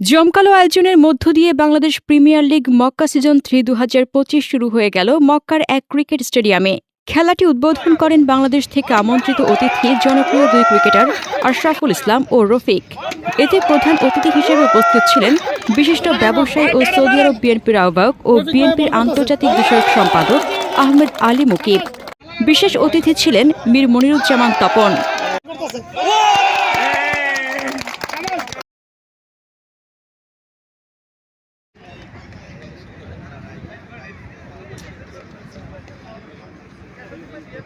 জমকালো আয়োজনের মধ্য দিয়ে বাংলাদেশ প্রিমিয়ার লিগ মক্কা সিজন থ্রি দু হাজার পঁচিশ শুরু হয়ে গেল মক্কার এক ক্রিকেট স্টেডিয়ামে। খেলাটি উদ্বোধন করেন বাংলাদেশ থেকে আমন্ত্রিত অতিথি, জনপ্রিয় দুই ক্রিকেটার আশরাফুল ইসলাম ও রফিক। এতে প্রধান অতিথি হিসেবে উপস্থিত ছিলেন বিশিষ্ট ব্যবসায়ী ও সৌদি আরব বিএনপির আহ্বায়ক ও বিএনপির আন্তর্জাতিক বিষয়ক সম্পাদক আহমেদ আলী মুকিব। বিশেষ অতিথি ছিলেন মীর মনিরুজ্জামান তপন।